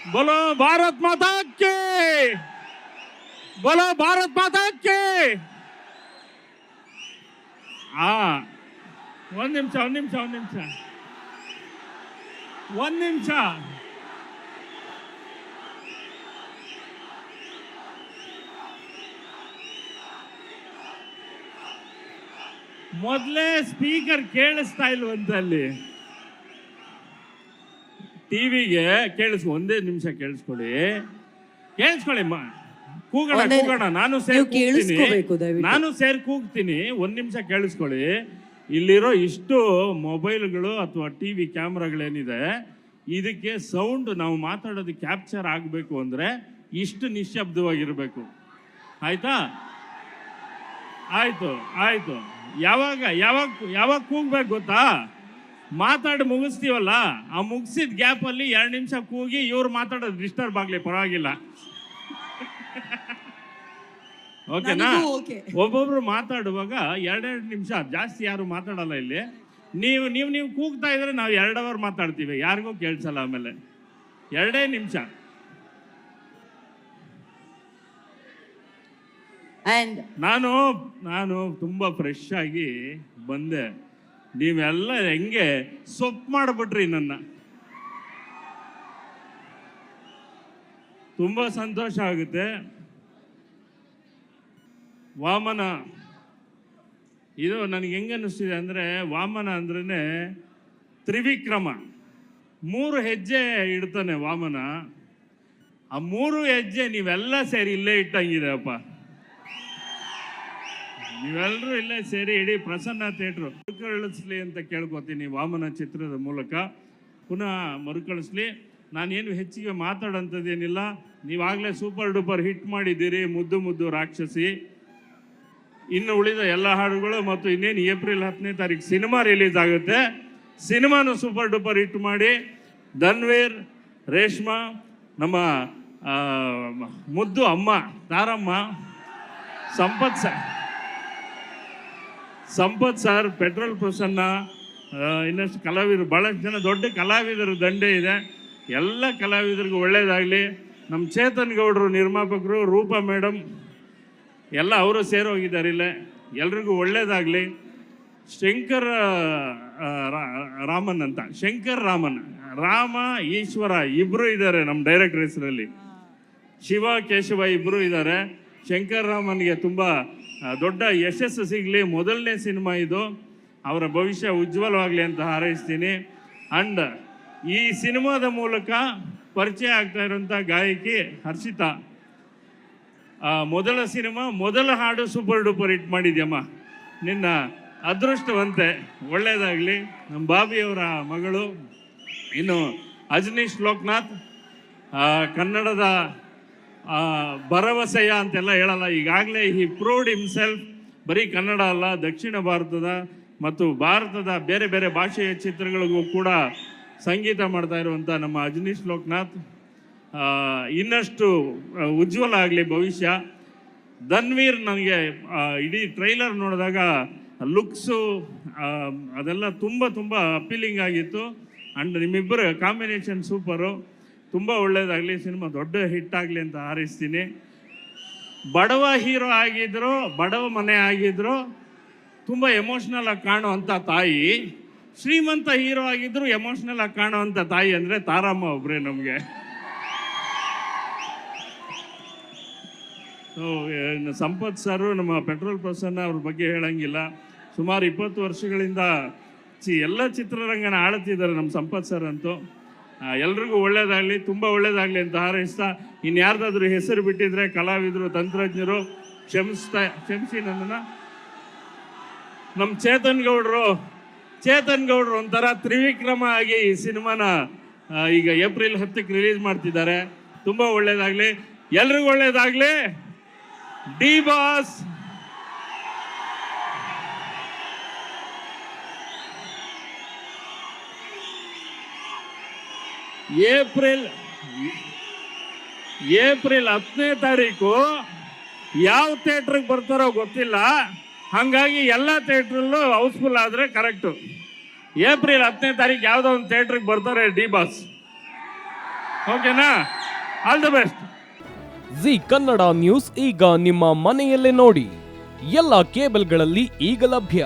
बोलो भारत माता के बोलो भारत माता के ಹಾ ಒಂದ್ ನಿಮಿಷ ಒಂದ್ ನಿಮಿಷ ಒಂದ್ ನಿಮಿಷ ಒಂದ್ ನಿಮಿಷ ಮೊದಲೇ ಸ್ಪೀಕರ್ ಕೇಳಿಸ್ತಾ ಇಲ್ವಂತ ಅಲ್ಲಿ ಟಿವಿಗೆ ಕೇಳಿಸ್ ಒಂದೇ ನಿಮಿಷ ಕೇಳಿಸ್ಕೊಳ್ಳಿ. ಕೇಳಿಸ್ಕೊಳ್ಳಿ ಮಾ ಕೂಗೋಣ ಒಂದೇ- ಕೂಗೋಣ. ನಾನು ಸೇರ್ ನೀವು ಕೂಗ್ತೀನಿ ದಯವಿಟ್ಟು. ನಾನು ಸೇರ್ ಕೂಗ್ತೀನಿ ಒಂದ್ ನಿಮಿಷ ಕೇಳಿಸ್ಕೊಳ್ಳಿ. ಇಲ್ಲಿರೋ ಇಷ್ಟು ಮೊಬೈಲ್ಗಳು ಅಥವಾ ಟಿವಿ ಕ್ಯಾಮ್ರಾಗಳೇನಿದೆ ಇದಕ್ಕೆ ಸೌಂಡ್ ನಾವು ಮಾತಾಡೋದು ಕ್ಯಾಪ್ಚರ್ ಆಗಬೇಕು ಅಂದ್ರೆ ಇಷ್ಟು ನಿಶ್ಶಬ್ದವಾಗಿರಬೇಕು ಆಯ್ತಾ? ಆಯ್ತು ಆಯ್ತು. ಯಾವಾಗ ಯಾವಾಗ ಯಾವಾಗ ಕೂಗ್ಬೇಕು ಗೊತ್ತಾ? ಮಾತಾಡಿ ಮುಗಿಸ್ತೀವಲ್ಲ? ಆ ಮುಗಿಸಿದ ಗ್ಯಾಪ್ ಅಲ್ಲಿ ಎರಡು ನಿಮಿಷ ಕೂಗಿ ಇವ್ರು ಮಾತಾಡೋದು ಡಿಸ್ಟರ್ಬ್ ಆಗಲಿ ಪರವಾಗಿಲ್ಲ. ಓಕೆನಾ. ಒಬ್ಬೊಬ್ರು ಮಾತಾಡುವಾಗ ಎರಡೆರಡು ನಿಮಿಷ ಜಾಸ್ತಿ ಯಾರು ಮಾತಾಡಲ್ಲ ಇಲ್ಲಿ. ನೀವು ನೀವು ನೀವು ಕೂಗ್ತಾ ಇದ್ರೆ ನಾವು ಎರಡು ಅವರ್ ಮಾತಾಡ್ತೀವಿ ಯಾರಿಗೂ ಕೇಳಿಸಲ್ಲ ಆಮೇಲೆ. ಎರಡೇ ನಿಮಿಷ. ನಾನು ನಾನು ತುಂಬ ಫ್ರೆಶ್ ಆಗಿ ಬಂದೆ. ನೀವೆಲ್ಲ ಹೆಂಗೆ ಸೊಪ್ಪು ಮಾಡಿಬಿಟ್ರಿ ನನ್ನ. ತುಂಬ ಸಂತೋಷ ಆಗುತ್ತೆ. ವಾಮನ, ಇದು ನನಗೆ ಹೆಂಗೆ ಅನ್ನಿಸ್ತಿದೆ ಅಂದರೆ ವಾಮನ ಅಂದ್ರೇ ತ್ರಿವಿಕ್ರಮ. ಮೂರು ಹೆಜ್ಜೆ ಇಡ್ತಾನೆ ವಾಮನ. ಆ ಮೂರು ಹೆಜ್ಜೆ ನೀವೆಲ್ಲ ಸೇರಿ ಇಲ್ಲೇ ಇಟ್ಟಂಗಿದೆ ಅಪ್ಪ ನೀವೆಲ್ಲರೂ ಇಲ್ಲೇ ಸೇರಿ ಇಡೀ ಪ್ರಸನ್ನ ಥಿಯೇಟ್ರು ಮರುಕಳಿಸ್ಲಿ ಅಂತ ಕೇಳ್ಕೊತೀನಿ ವಾಮನ ಚಿತ್ರದ ಮೂಲಕ. ಪುನಃ ಮರುಕಳಿಸ್ಲಿ. ನಾನೇನು ಹೆಚ್ಚಿಗೆ ಮಾತಾಡೋಂಥದ್ದೇನಿಲ್ಲ. ನೀವಾಗಲೇ ಸೂಪರ್ ಡೂಪರ್ ಹಿಟ್ ಮಾಡಿದ್ದೀರಿ, ಮುದ್ದು ಮುದ್ದು ರಾಕ್ಷಸಿ. ಇನ್ನು ಉಳಿದ ಎಲ್ಲ ಹಾಡುಗಳು ಮತ್ತು ಇನ್ನೇನು ಏಪ್ರಿಲ್ ಹತ್ತನೇ ತಾರೀಕು ಸಿನಿಮಾ ರಿಲೀಸ್ ಆಗುತ್ತೆ. ಸಿನಿಮಾನು ಸೂಪರ್ ಡೂಪರ್ ಹಿಟ್ ಮಾಡಿ. ಧನ್ವೀರ್, ರೇಷ್ಮಾ, ನಮ್ಮ ಮುದ್ದು ಅಮ್ಮ, Taramma, Sampath sir. Sampath sir, petrol Prasanna ಇನ್ನಷ್ಟು ಕಲಾವಿದರು ಭಾಳಷ್ಟು ಜನ ದೊಡ್ಡ ಕಲಾವಿದರು, ದಂಡೆ ಇದೆ. ಎಲ್ಲ ಕಲಾವಿದರಿಗೂ ಒಳ್ಳೆಯದಾಗಲಿ ನಮ್ಮ ಚೇತನ್ ಗೌಡರು, ನಿರ್ಮಾಪಕರು, ರೂಪಾ ಮೇಡಮ್ ಎಲ್ಲ ಅವರು ಸೇರೋಗಿದ್ದಾರೆ ಇಲ್ಲೇ. ಎಲ್ರಿಗೂ ಒಳ್ಳೆಯದಾಗಲಿ ಶಂಕರ್ ರಾಮನ್ ಅಂತ. ಶಂಕರ್ ರಾಮನ್. ರಾಮ, ಈಶ್ವರ ಇಬ್ಬರು ಇದ್ದಾರೆ ನಮ್ಮ ಡೈರೆಕ್ಟರ್ ಹೆಸರಲ್ಲಿ ಶಿವ, ಕೇಶವ ಇಬ್ಬರು ಇದ್ದಾರೆ. ಶಂಕರ್ ರಾಮನ್ಗೆ ತುಂಬ ದೊಡ್ಡ ಯಶಸ್ಸು ಸಿಗಲಿ. ಮೊದಲನೇ ಸಿನಿಮಾ ಇದು. ಅವರ ಭವಿಷ್ಯ ಉಜ್ವಲವಾಗಲಿ ಅಂತ ಹಾರೈಸ್ತೀನಿ. ಅಂಡ್ ಈ ಸಿನಿಮಾದ ಮೂಲಕ ಪರಿಚಯ ಆಗ್ತಾ ಇರುವಂಥ ಗಾಯಕಿ ಹರ್ಷಿತಾ. ಮೊದಲ ಸಿನಿಮಾ, ಮೊದಲ ಹಾಡು ಸೂಪರ್ ಡೂಪರ್ ಹಿಟ್ ಮಾಡಿದ್ಯಮ್ಮ. ನಿನ್ನ ಅದೃಷ್ಟವಂತೆ. ಒಳ್ಳೆಯದಾಗಲಿ ನಮ್ಮ ಬಾಬಿಯವರ ಮಗಳು. ಇನ್ನು ಅಜನೀಶ್ ಲೋಕನಾಥ್ ಕನ್ನಡದ ಭರವಸೆಯ ಅಂತೆಲ್ಲ ಹೇಳಲ್ಲ. ಈಗಾಗಲೇ ಹಿ ಪ್ರೂವ್ಡ್ ಹಿಮ್ಸೆಲ್ಫ್ ಬರೀ ಕನ್ನಡ ಅಲ್ಲ, ದಕ್ಷಿಣ ಭಾರತದ ಮತ್ತು ಭಾರತದ ಬೇರೆ ಬೇರೆ ಭಾಷೆಯ ಚಿತ್ರಗಳಿಗೂ ಕೂಡ ಸಂಗೀತ ಮಾಡ್ತಾ ಇರುವಂಥ ನಮ್ಮ ಅಜನೀಶ್ ಲೋಕನಾಥ್ ಇನ್ನಷ್ಟು ಉಜ್ವಲ ಆಗಲಿ ಭವಿಷ್ಯ. ಧನ್ವೀರ್ ನನಗೆ ಇಡೀ ಟ್ರೈಲರ್ ನೋಡಿದಾಗ ಲುಕ್ಸು ಅದೆಲ್ಲ ತುಂಬ ತುಂಬ ಅಪೀಲಿಂಗ್ ಆಗಿತ್ತು. ಆ್ಯಂಡ್ ನಿಮ್ಮಿಬ್ಬರ ಕಾಂಬಿನೇಷನ್ ಸೂಪರು. ತುಂಬ ಒಳ್ಳೇದಾಗಲಿ, ಸಿನಿಮಾ ದೊಡ್ಡ ಹಿಟ್ ಆಗಲಿ ಅಂತ ಹಾರೈಸ್ತೀನಿ. ಬಡವ ಹೀರೋ ಆಗಿದ್ರು, ಬಡವ ಮನೆ ಆಗಿದ್ರು, ತುಂಬ ಎಮೋಷ್ನಲ್ ಆಗಿ ಕಾಣುವಂಥ ತಾಯಿ. ಶ್ರೀಮಂತ ಹೀರೋ ಆಗಿದ್ರು ಎಮೋಷ್ನಲ್ ಆಗಿ ಕಾಣುವಂಥ ತಾಯಿ ಅಂದರೆ ತಾರಮ್ಮ ಒಬ್ಬರೇ ನಮಗೆ. ಸಂಪತ್ ಸರ್, ನಮ್ಮ ಪೆಟ್ರೋಲ್ ಪ್ರಸನ್ನ ಅವ್ರ ಬಗ್ಗೆ ಹೇಳಂಗಿಲ್ಲ. ಸುಮಾರು ಇಪ್ಪತ್ತು ವರ್ಷಗಳಿಂದ ಚಿ ಎಲ್ಲ ಚಿತ್ರರಂಗನ ಆಳುತ್ತಿದ್ದಾರೆ ನಮ್ಮ ಸಂಪತ್ ಸರ್ ಅಂತೂ. ಎಲ್ರಿಗೂ ಒಳ್ಳೇದಾಗಲಿ, ತುಂಬ ಒಳ್ಳೇದಾಗಲಿ ಅಂತ ಹಾರೈಸ್ತಾ ಇನ್ಯಾರ್ದಾದ್ರೂ ಹೆಸರು ಬಿಟ್ಟಿದ್ರೆ ಕಲಾವಿದರು, ತಂತ್ರಜ್ಞರು, ಕ್ಷಮಿಸ್ತಾ, ಕ್ಷಮಿಸಿ ನನ್ನನ್ನು. ನಮ್ಮ ಚೇತನ್ ಗೌಡರು ಚೇತನ್ ಗೌಡರು ಒಂಥರ ತ್ರಿವಿಕ್ರಮ ಆಗಿ ಈ ಸಿನಿಮಾನ ಈಗ ಏಪ್ರಿಲ್ ಹತ್ತಕ್ಕೆ ರಿಲೀಸ್ ಮಾಡ್ತಿದ್ದಾರೆ. ತುಂಬ ಒಳ್ಳೇದಾಗಲಿ. ಎಲ್ರಿಗೂ ಒಳ್ಳೇದಾಗಲಿ. D boss. ಏಪ್ರಿಲ್ ಏಪ್ರಿಲ್ ಹತ್ತನೇ ತಾರೀಕು ಯಾವ ಥಿಯೇಟ್ರಿಗೆ ಬರ್ತಾರೋ ಗೊತ್ತಿಲ್ಲ. ಹಾಗಾಗಿ ಎಲ್ಲ ಥಿಯೇಟ್ರಲ್ಲೂ ಹೌಸ್ಫುಲ್ ಆದರೆ ಕರೆಕ್ಟು. ಏಪ್ರಿಲ್ ಹತ್ತನೇ ತಾರೀಕು ಯಾವುದೋ ಒಂದು ಥಿಯೇಟ್ರಿಗೆ ಬರ್ತಾರೆ ಡಿ ಬಾಸ್. ಓಕೆನಾ? All the best Z Kannada news ಈಗ ನಿಮ್ಮ ಮನೆಯಲ್ಲೇ ನೋಡಿ. ಎಲ್ಲ ಕೇಬಲ್ಗಳಲ್ಲಿ ಈಗ ಲಭ್ಯ.